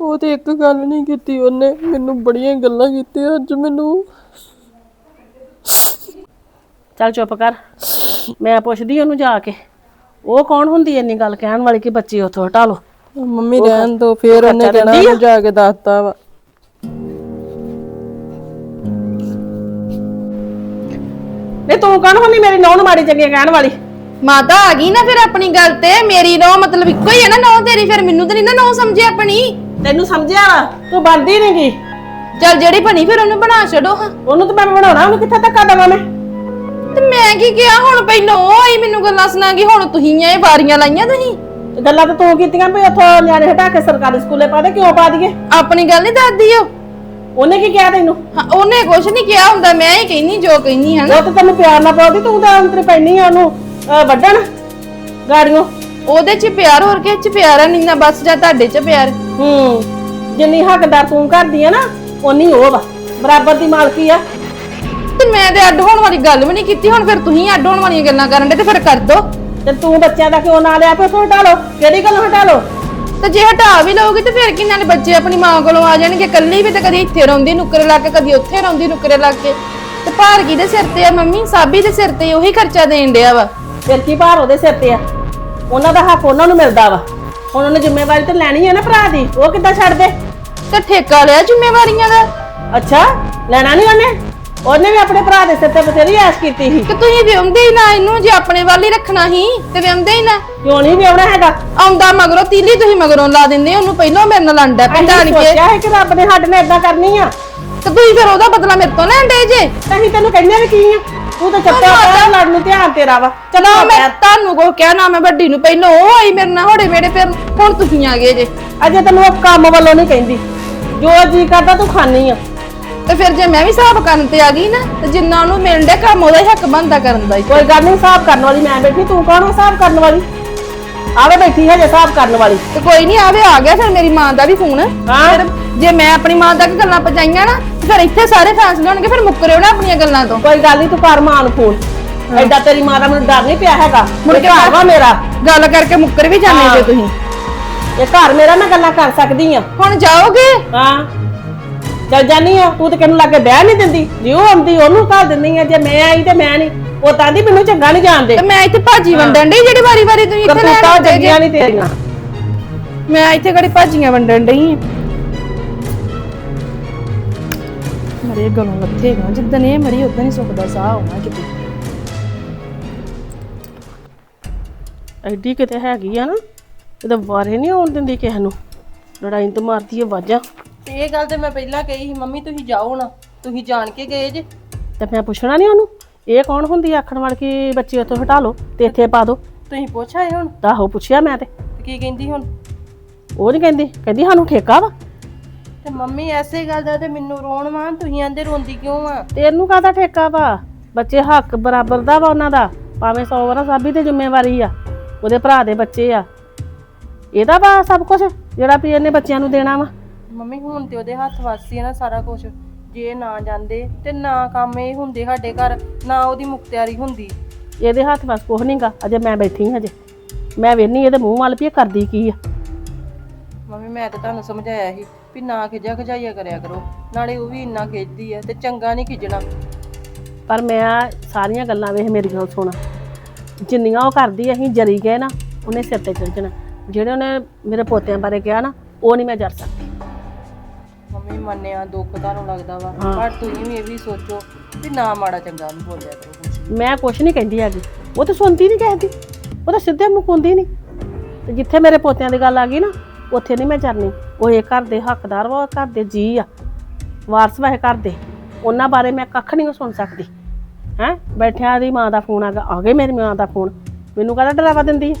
ਉਹ ਤੇ ਇੱਕ ਗੱਲ ਨਹੀਂ ਕੀਤੀ ਉਹਨੇ ਮੈਨੂੰ ਬੜੀਆਂ ਗੱਲਾਂ ਕੀਤੀਆਂ ਅੱਜ ਮੈਨੂੰ ਚੱਲ ਚੁੱਪ ਕਰ। ਮੈਂ ਪੁੱਛਦੀ ਉਹਨੂੰ ਜਾ ਕੇ। ਉਹ ਕੌਣ ਹੁੰਦੀ ਐ ਇੰਨੀ ਗੱਲ ਕਹਿਣ ਵਾਲੀ ਕਿ ਬੱਚੇ ਉੱਥੋਂ ਹਟਾ ਲਓ? ਮੰਮੀ ਰਹਿਣ ਦੋ ਫੇਰ ਉਹਨੇ ਕਹਿਣਾ ਉਹਨੂੰ ਜਾ ਕੇ ਦੱਸਤਾ ਵਾ। ਨਹੀਂ ਤੂੰ ਕੌਣ ਹੁੰਦੀ ਮੇਰੀ ਨੌਂ ਨੂੰ ਮਾੜੀ ਚੰਗੀ ਕਹਿਣ ਵਾਲੀ? ਮਾਤਾ ਆ ਗਈ ਨਾ ਫਿਰ ਆਪਣੀ ਗੱਲ ਤੇ ਮੇਰੀ ਨੋ ਮਤਲਬ ਇੱਕੋ ਹੀ ਹੈ ਨਾ ਨੋ ਤੇਰੀ ਫਿਰ ਮੈਨੂੰ ਤਾਂ ਨਹੀਂ ਨਾ ਨੋ ਸਮਝੇ ਆਪਣੀ। ਤੈਨੂੰ ਸਮਝਿਆ ਵਾ? ਤੂੰ ਬਣਦੀ ਨੀ ਗੀ ਚੱਲ ਜਿਹੜੀ ਬਣੀ ਫਿਰ ਉਹਨੂੰ ਬਣਾ ਛੱਡੋ ਹਾਂ। ਉਹਨੂੰ ਤਾਂ ਮੈਂ ਬਣਾਉਣਾ ਉਹਨੂੰ ਕਿੱਥੇ ਧੱਕਾ ਦੇਵਾਂ ਮੈਂ? ਤੇ ਮੈਂ ਕੀ ਕਿਹਾ? ਹੁਣ ਪਹਿਲਾਂ ਉਹ ਆਈ ਮੈਨੂੰ ਗੱਲਾਂ ਸੁਣਾਗੀ ਹੁਣ ਤੁਸੀਂ ਇਹ ਵਾਰੀਆਂ ਲਾਈਆਂ ਤੁਸੀਂ। ਤੇ ਗੱਲਾਂ ਤਾਂ ਤੂੰ ਕੀਤੀਆਂ ਵੀ ਉੱਥੋਂ ਨਿਆਣੇ ਹਟਾ ਕੇ ਸਰਕਾਰੀ ਸਕੂਲੇ ਪਾ ਦੇ ਕਿਉਂ ਪਾ ਦਈਏ? ਆਪਣੀ ਗੱਲ ਨਹੀਂ ਦੱਸਦੀ ਉਹ। ਉਹਨੇ ਕੀ ਕਿਹਾ ਤੈਨੂੰ? ਹਾਂ, ਉਹਨੇ ਕੁਛ ਨਹੀਂ ਕਿਹਾ ਹੁੰਦਾ ਮੈਂ ਹੀ ਕਹਿੰਨੀ ਜੋ ਕਹਿੰਨੀ ਹਾਂ ਉਹ ਤਾਂ ਤੈਨੂੰ ਪਿਆਰ ਨਾਲ ਪਾਉਂਦੀ ਤੂੰ ਤਾਂ ਅੰਤਰੇ ਪੈਣੀ ਆ ਉਹਨੂੰ ਅਹ, ਵੱਢਣ ਗਾੜੀਆਂ ਉਹਦੇ ਚ ਪਿਆਰ ਹੋਰ ਕਿਸੇ ਚ ਪਿਆਰ ਨਹੀਂ ਨਾ ਬਸ ਜਾਂ ਤੁਹਾਡੇ ਚ ਪਿਆਰ। ਹੂੰ ਜਿੰਨੀ ਹੱਕਦਾਰ ਤੂੰ ਕਰਦੀ ਆ ਨਾ ਉਨੀ ਉਹ ਵਾ ਬਰਾਬਰ ਦੀ ਮਾਲਕੀ ਆ। ਤੇ ਮੈਂ ਤੇ ਅੱਡ ਹੋਣ ਵਾਲੀ ਗੱਲ ਵੀ ਨਹੀਂ ਕੀਤੀ ਹੁਣ ਫਿਰ ਤੁਸੀਂ ਅੱਡ ਹੋਣ ਵਾਲੀਆਂ ਗੱਲਾਂ ਕਰਨ ਦੇ ਤੇ ਫਿਰ ਕਰ ਦੋ। ਤੇ ਤੂੰ ਬੱਚਿਆਂ ਦਾ ਕਿਉਂ ਨਾ ਲਿਆ ਪਿਆ ਤੂੰ ਹਟਾ ਲਓ। ਕਿਹੜੀ ਗੱਲ ਹਟਾ ਲਓ? ਤੇ ਜੇ ਹਟਾ ਵੀ ਲਓਗੇ ਤੇ ਫਿਰ ਕਿੰਨਾਂ ਨੇ ਬੱਚੇ ਆਪਣੀ ਮਾਂ ਕੋਲੋਂ ਆ ਜਾਣਗੇ? ਕੱਲੀ ਵੀ ਤੇ ਕਦੀ ਇੱਥੇ ਰੋਂਦੀ ਨੁਕਰੇ ਲਾ ਕੇ ਕਦੀ ਉੱਥੇ ਰੋਂਦੀ ਨੁਕਰੇ ਲਾ ਕੇ। ਤੇ ਭਾਰ ਕਿਹਦੇ ਸਿਰ ਤੇ ਆ? ਮੰਮੀ ਸਾਬੀ ਦੇ ਸਿਰ ਤੇ ਉਹੀ ਖਰਚਾ ਦੇਣ ਡਿਆ ਵਾ। ਫਿਰ ਕੀ ਭਾਰ ਉਹਦੇ ਸਿਰ ਤੇ ਆ? ਉਹਨਾਂ ਦਾ ਹੱਕ ਉਹਨਾਂ ਨੂੰ ਮਿਲਦਾ ਵਾ। ਹੁਣ ਉਹਨੇ ਜ਼ਿੰਮੇਵਾਰੀ ਤੇ ਲੈਣੀ ਹੈ ਨਾ ਭਰਾ ਦੀ। ਉਹ ਕਿੱਦਾਂ ਛੱਡ ਦੇ ਤੇ ਠੇਕਾ ਲਿਆ ਜ਼ਿੰਮੇਵਾਰੀਆਂ ਦਾ। ਅੱਛਾ ਲੈਣਾ ਨਹੀਂ ਉਹਨੇ? ਉਹਨੇ ਵੀ ਆਪਣੇ ਭਰਾ ਦੇ ਸਿਰ ਤੇ ਬਥੇਰੀ ਐਸ਼ ਕੀਤੀ ਸੀ। ਕਿ ਤੁਸੀਂ ਵਿਆਉਂਦੇ ਹੀ ਨਾ ਇਹਨੂੰ ਜੇ ਆਪਣੇ ਵੱਲ ਹੀ ਰੱਖਣਾ ਸੀ ਤੇ ਵਿਆਉਂਦੇ ਹੀ ਨਾ। ਕਿਉਂ ਨਹੀਂ ਵਿਆਹਣਾ ਹੈਗਾ? ਆਉਂਦਾ ਮਗਰੋਂ ਤੀਲੀ ਤੁਸੀਂ ਮਗਰੋਂ ਲਾ ਦਿੰਦੇ ਉਹਨੂੰ ਪਹਿਲਾਂ ਮੇਰੇ ਨਾਲ ਲੰਡਾ ਅਸੀਂ ਕੇ ਸੋਚਿਆ ਹੈ ਕਿ ਰੱਬ ਨੇ ਸਾਡੇ ਨਾਲ ਇਦਾਂ ਕਰਨੀ ਆ। ਤੇ ਤੁਸੀਂ ਫਿਰ ਉਹਦਾ ਬਦਲਾ ਮੇਰੇ ਤੋਂ ਲੈਣ ਡੇ ਜੇ? ਤੇ ਅਸੀਂ ਤੈਨੂੰ ਕਹਿੰਦੇ ਵੀ ਕੀ ਆ? ਤੂੰ ਤਾਂ ਚੱਪਾ ਪਾ ਲੜਨ ਨੂੰ ਧਿਆਨ ਤੇਰਾ ਵਾ। ਚਲੋ ਮੈਂ ਤੁਹਾਨੂੰ ਕੋ ਕਿਹਾ ਨਾ ਮੈਂ ਵੱਡੀ ਨੂੰ ਪਹਿਲਾਂ ਉਹ ਆਈ ਮੇਰੇ ਨਾਲ ਹੋੜੇ ਮੇੜੇ ਫਿਰ ਹੁਣ ਤੁਸੀਂ ਆ ਗਏ ਜੇ। ਅਜੇ ਤੈਨੂੰ ਉਹ ਕੰਮ ਵੱਲੋਂ ਨਹੀਂ ਕਹਿੰਦੀ। ਜੋ ਜੀ ਕਰਦਾ ਤੂੰ ਖਾਣੀ ਆ। ਤੇ ਫਿਰ ਜੇ ਮੈਂ ਵੀ ਹਿਸਾਬ ਕਰਨ ਤੇ ਆ ਗਈ ਨਾ ਤੇ ਜਿੰਨਾ ਉਹਨੂੰ ਮਿਲਣ ਡਿਆ ਕੰਮ ਉਹਦਾ ਹੀ ਹੱਕ ਬਣਦਾ ਕਰਨ ਦਾ ਹੀ। ਕੋਈ ਗੱਲ ਨਹੀਂ ਹਿਸਾਬ ਕਰਨ ਵਾਲੀ ਮੈਂ ਬੈਠੀ ਤੂੰ ਕੌਣ ਹਿਸਾਬ ਕਰਨ ਵਾਲੀ? ਆਵੇ ਬੈਠੀ ਹੈ ਜੇ ਹਿਸਾਬ ਕਰਨ ਵਾਲੀ। ਤੇ ਕੋਈ ਨਹੀਂ ਆਵੇ ਆ ਗਿਆ ਫਿਰ ਮੇਰੀ ਮਾਂ ਦਾ ਵੀ ਫੋਨ। ਹਾਂ। ਫਿਰ ਜੇ ਮੈਂ ਆਪਣੀ ਮਾਂ ਤੱਕ ਗੱਲਾਂ ਪਹੁੰਚਾਈਆਂ ਨਾ ਤੇ ਫਿਰ ਇੱਥੇ ਸਾਰੇ ਫੈਸਲੇ ਹੋਣਗੇ ਫਿਰ ਮੁੱਕਰਿਓ ਨਾ ਆਪਣੀਆਂ ਗੱਲਾਂ ਤੋਂ। ਕੋਈ ਗੱਲ ਨਹੀਂ ਤੂੰ ਕਰ ਮਾਂ ਨੂੰ ਫੋਨ। ਐਡਾ ਤੇਰੀ ਮਾਂ ਦਾ ਮੈਨੂੰ ਡਰ ਨਹੀਂ ਪਿਆ ਹੈਗਾ। ਮੁੜ ਕੇ ਘਰ ਵਾ ਮੇਰਾ। ਗੱਲ ਕਰਕੇ ਮੁੱਕਰ ਵੀ ਜਾਂਦੇ ਜੇ ਤੁਸੀਂ। ਇਹ ਘਰ ਮੇਰਾ ਮੈਂ ਗੱਲਾਂ ਕਰ ਸਕਦੀ ਆ। ਹੁਣ ਜਾਓਗੇ? ਹਾਂ। ਚੱਲ ਜਾਨੀ ਆ ਤੂੰ ਤੇ ਕਿਹਨੂੰ ਲੱਗੇ ਬਹਿ ਨਹੀਂ ਦਿੰਦੀ? ਜੇ ਉਹ ਆਉਂਦੀ ਉਹਨੂੰ ਘਰ ਦਿੰਦੀ ਆ ਜੇ ਮੈਂ ਆਈ ਤੇ ਮੈਂ ਨਹੀਂ। ਉਹ ਤਾਂ ਦੀ ਮੈਨੂੰ ਚੰਗਾ ਨਹੀਂ ਜਾਣਦੇ। ਤੇ ਮੈਂ ਇੱਥੇ ਭਾਜੀ ਵੰਡਣ ਡਈ ਜਿਹੜੀ ਵਾਰੀ ਵਾਰੀ ਤੁਸੀਂ ਇੱਥੇ ਲੈਣ ਆਉਂਦੇ ਜੇ? ਚੰਗੀਆਂ ਨਹੀਂ ਤੇਰੀਆਂ। ਮੈਂ ਇੱਥੇ ਘੜੀ ਭਾਜੀਆਂ ਵੰਡਣ ਡਈ ਆਂ। ਮਰੇ ਗਲੋਂ ਲੱਥੇਗਾ ਜਿੱਦਣ ਇਹ ਮਰੀ ਉਦੋਂ ਹੀ ਸੁੱਖ ਦਾ ਸਾਹ ਆਉਣਾ ਕਿਤੇ। ਐਡੀ ਕਿਤੇ ਹੈਗੀ ਆ ਨਾ ਇਹਦਾ ਵਾਰੇ ਨਹੀਂ ਆਉਣ ਦਿੰਦੀ ਕਿਸੇ ਨੂੰ। ਲੜਾਈ ਤੋਂ ਮਾਰਦੀ ਆ ਵਾਜਾਂ। ਇਹ ਗੱਲ ਤੇ ਮੈਂ ਪਹਿਲਾਂ ਕਹੀ ਸੀ ਮੰਮੀ ਤੁਸੀਂ ਜਾਓ ਨਾ ਤੁਸੀਂ ਜਾਣ ਕੇ ਗਏ ਜੇ। ਤੇ ਮੈਂ ਪੁੱਛਣਾ ਨਹੀਂ ਉਹਨੂੰ ਇਹ ਕੌਣ ਹੁੰਦੀ ਆ ਆਖਣ ਵਾਲ ਕਿ ਬੱਚੇ ਉੱਥੋਂ ਹਟਾ ਲਓ ਤੇ ਇੱਥੇ ਪਾ ਦਿਓ? ਤੁਸੀਂ ਪੁੱਛ ਆਏ ਹੁਣ? ਤਾਂ ਉਹ ਪੁੱਛਿਆ ਮੈਂ ਤੇ। ਤੇ ਕੀ ਕਹਿੰਦੀ ਹੁਣ? ਉਹ ਨਹੀਂ ਕਹਿੰਦੀ ਕਹਿੰਦੀ ਸਾਨੂੰ ਠੇਕਾ ਵਾ। ਤੇ ਮੰਮੀ ਐਸੇ ਗੱਲ ਦਾ ਤੇ ਮੈਨੂੰ ਰੋਣ ਵਾਂ ਤੁਸੀਂ ਆਂਦੇ ਰੋਂਦੀ ਕਿਉਂ ਆ? ਤੈਨੂੰ ਕਾਹਦਾ ਠੇਕਾ ਵਾ? ਬੱਚੇ ਹੱਕ ਬਰਾਬਰ ਦਾ ਵਾ ਉਹਨਾਂ ਦਾ ਭਾਵੇਂ 100 ਵਾਰਾ ਸਾਬੀ ਤੇ ਜ਼ਿੰਮੇਵਾਰੀ ਆ ਉਹਦੇ ਭਰਾ ਦੇ ਬੱਚੇ ਆ। ਇਹਦਾ ਵਾ ਸਭ ਕੁਝ ਜਿਹੜਾ ਵੀ ਇਹਨੇ ਬੱਚਿਆਂ ਨੂੰ ਦੇਣਾ ਵਾ। ਮੰਮੀ ਹੁਣ ਤੇ ਉਹਦੇ ਹੱਥ ਵਾਸੀ ਆ ਨਾ ਸਾਰਾ ਕੁਝ ਜੇ ਨਾ ਜਾਂਦੇ ਤੇ ਨਾ ਕੰਮ ਇਹ ਹੁੰਦੇ ਸਾਡੇ ਘਰ ਨਾ ਉਹਦੀ ਮੁਖਤਿਆਰੀ ਹੁੰਦੀ। ਇਹਦੇ ਹੱਥ ਵਸ ਕੁਛ ਨਹੀਂਗਾ ਅਜੇ ਮੈਂ ਬੈਠੀ ਹਾਂ ਅਜੇ ਮੈਂ ਵੇਖਨੀ ਇਹਦੇ ਮੂੰਹ ਵੱਲ ਵੀ ਇਹ ਕਰਦੀ ਕੀ ਆ। ਮੰਮੀ ਮੈਂ ਤਾਂ ਤੁਹਾਨੂੰ ਸਮਝਾਇਆ ਸੀ ਵੀ ਨਾ ਖਿਜਾ ਖਜਾਈਆ ਕਰਿਆ ਕਰੋ। ਨਾਲੇ ਉਹ ਵੀ ਇੰਨਾ ਖਿੱਚਦੀ ਆ ਤੇ ਚੰਗਾ ਨਹੀਂ ਖਿਜਣਾ। ਪਰ ਮੈਂ ਸਾਰੀਆਂ ਗੱਲਾਂ ਵੇਖ ਮੇਰੀ ਗੱਲ ਸੁਣ। ਜਿੰਨੀਆਂ ਉਹ ਕਰਦੀ ਅਸੀਂ ਜਰੀ ਗਏ ਨਾ ਉਹਨੇ ਸਿਰ ਤੇ ਚੜ ਜਾਣਾ। ਜਿਹੜੇ ਉਹਨੇ ਮੇਰੇ ਪੋਤਿਆਂ ਬਾਰੇ ਕਿਹਾ ਨਾ ਉਹ ਨਹੀਂ ਮੈਂ ਜਰ ਸਕਦੀ। ਮੰਮੀ ਮੰਨਿਆ ਦੁੱਖ ਤੁਹਾਨੂੰ ਲੱਗਦਾ ਵਾ ਹਾਂ। ਪਰ ਤੁਸੀਂ ਵੀ ਇਹ ਵੀ ਸੋਚੋ ਵੀ ਨਾ ਮਾੜਾ ਚੰਗਾ ਨੂੰ ਬੋਲਿਆ ਕਰੋ ਕੁਛ ਵੀ। ਮੈਂ ਕੁਛ ਨਹੀਂ ਕਹਿੰਦੀ ਹੈਗੀ। ਉਹ ਤਾਂ ਸੁਣਦੀ ਨਹੀਂ ਕਿਸੇ ਦੀ। ਉਹ ਤਾਂ ਸਿੱਧੇ ਮੁਕੁੰਦੀ ਨਹੀਂ ਤੇ ਜਿੱਥੇ ਮੇਰੇ ਪੋਤਿਆਂ ਦੀ ਗੱਲ ਆ ਗਈ ਨਾ ਉੱਥੇ ਨਹੀਂ ਮੈਂ ਚਰਨੀ ਉਹ ਇਹ ਘਰ ਦੇ ਹੱਕਦਾਰ ਵਾ ਉਹ ਘਰ ਦੇ ਜੀ ਆ। ਵਾਰਸ ਵਾ ਇਹ ਘਰ ਦੇ। ਉਹਨਾਂ ਬਾਰੇ ਮੈਂ ਕੱਖ ਨਹੀਂ ਸੁਣ ਸਕਦੀ। ਹੈ? ਬੈਠਿਆ ਦੀ ਮਾਂ ਦਾ ਫੋਨ ਆ ਗਿਆ ਆ ਗਏ ਮੇਰੀ ਮਾਂ ਦਾ ਫੋਨ। ਮੈਨੂੰ ਕਾਹਦਾ ਡਰਾਵਾ ਦਿੰਦੀ ਹੈ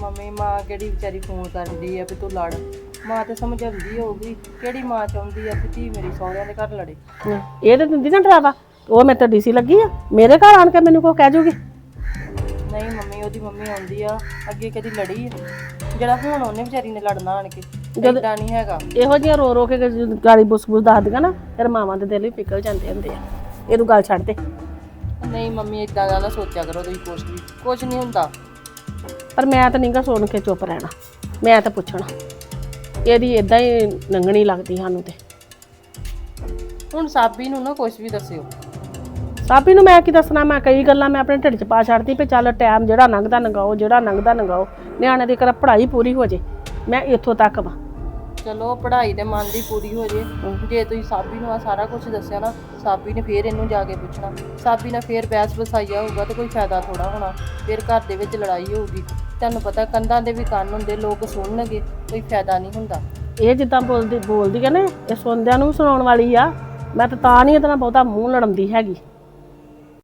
ਮੰਮੀ ਮਾਂ ਕਿਹੜੀ ਵਿਚਾਰੀ ਫੋਨ ਕਰਦੀ ਆ ਵੀ ਤੂੰ ਲੜ। ਮਾਂ ਤੇ ਸਮਝਾਉਂਦੀ ਹੋਊਗੀ ਕਿਹੜੀ ਮਾਂ ਚਾਹੁੰਦੀ ਆ ਕਿ ਧੀ ਮੇਰੀ ਸਹੁਰਿਆਂ ਦੇ ਘਰ ਲੜੇ। ਇਹ ਤਾਂ ਦਿੰਦੀ ਨਾ ਡਰਾਵਾ। ਉਹ ਮੇਰੇ ਤੇ ਡੀਸੀ ਲੱਗੀ ਆ। ਮੇਰੇ ਘਰ ਆਣ ਕੇ ਮੈਨੂੰ ਕੋ ਕਹਿ ਜੂਗੀ? ਨਹੀਂ ਮੰਮੀ ਉਹਦੀ ਮੰਮੀ ਆਉਂਦੀ ਆ ਅੱਗੇ ਕਦੀ ਲੜੀ ਆ? ਜਿਹੜਾ ਹੁਣ ਉਹਨੇ ਵਿਚਾਰੀ ਨੇ ਲੜਨਾ ਆਣ ਕੇ ਏਦਾਂ ਨਹੀਂ ਹੈਗਾ। ਇਹੋ ਜਿਹੀਆਂ ਰੋ ਰੋ ਕੇ ਜਦੋਂ ਗਾਲੀ ਬੁਸ ਬੁਸ ਦੱਸਦੀਆਂ ਨਾ ਫਿਰ ਮਾਵਾਂ ਦੇ ਦਿਲ ਵੀ ਪਿਘਲ ਜਾਂਦੇ ਹੁੰਦੇ ਆ। ਇਹਨੂੰ ਗੱਲ ਛੱਡ ਦੇ। ਨਹੀਂ ਮੰਮੀ ਇਦਾਂ ਦਾ ਨਾ ਸੋਚਿਆ ਕਰੋ ਤੁਸੀਂ ਕੁਛ ਵੀ। ਕੁਛ ਨਹੀਂ ਹੁੰਦਾ। ਪਰ ਮੈਂ ਤਾਂ ਨਹੀਂਗਾ ਸੁਣ ਕੇ ਚੁੱਪ ਰਹਿਣਾ। ਮੈਂ ਤਾਂ ਪੁੱਛਣਾ। ਇਹਦੀ ਇਦਾਂ ਹੀ ਲੰਗਣੀ ਲੱਗਦੀ ਸਾਨੂੰ ਤੇ। ਹੁਣ ਸਾਬੀ ਨੂੰ ਨਾ ਕੁਛ ਵੀ ਦੱਸਿਓ। ਸਾਬੀ ਨੂੰ ਮੈਂ ਕੀ ਦੱਸਣਾ ਮੈਂ ਕਈ ਗੱਲਾਂ ਮੈਂ ਆਪਣੇ ਢਿੱਡ 'ਚ ਪਾ ਛੱਡਦੀ ਵੀ ਚੱਲ ਟਾਈਮ ਜਿਹੜਾ ਲੰਘਦਾ ਲੰਘਾਓ ਜਿਹੜਾ ਲੰਘਦਾ ਲੰਘਾਓ ਨਿਆਣੇ ਦੀ ਕਰ ਪੜ੍ਹਾਈ ਪੂਰੀ ਹੋ ਜੇ ਮੈਂ ਇੱਥੋਂ ਤੱਕ ਵਾ। ਚਲੋ ਪੜ੍ਹਾਈ ਤੇ ਮਨ ਦੀ ਪੂਰੀ ਹੋ ਜੇ। ਜੇ ਤੁਸੀਂ ਸਾਬੀ ਨੂੰ ਆ ਸਾਰਾ ਕੁਝ ਦੱਸਿਆ ਨਾ ਸਾਬੀ ਨੇ ਫੇਰ ਇਹਨੂੰ ਜਾ ਕੇ ਪੁੱਛਣਾ। ਸਾਬੀ ਨਾਲ ਫੇਰ ਬਹਿਸ ਵਸਾਈਆ ਹੋਊਗਾ ਤੇ ਕੋਈ ਫਾਇਦਾ ਥੋੜਾ ਹੋਣਾ। ਫੇਰ ਘਰ ਦੇ ਵਿੱਚ ਲੜਾਈ ਹੋਊਗੀ। ਤੁਹਾਨੂੰ ਪਤਾ ਕੰਧਾਂ ਦੇ ਵੀ ਕੰਨ ਹੁੰਦੇ ਲੋਕ ਸੁਣਨਗੇ ਕੋਈ ਫਾਇਦਾ ਨਹੀਂ ਹੁੰਦਾ। ਇਹ ਜਿੱਦਾਂ ਬੋਲਦੀ ਬੋਲਦੀ ਹੈ ਨਾ ਇਹ ਸੁਣਦਿਆਂ ਨੂੰ ਵੀ ਸੁਣਾਉਣ ਵਾਲੀ ਆ। ਮੈਂ ਤਾਂ ਤਾਂ ਨਹੀਂ ਇਹਦੇ ਬਹੁਤਾ ਮੂੰਹ ਲੜਾਉਂਦੀ ਹੈਗੀ।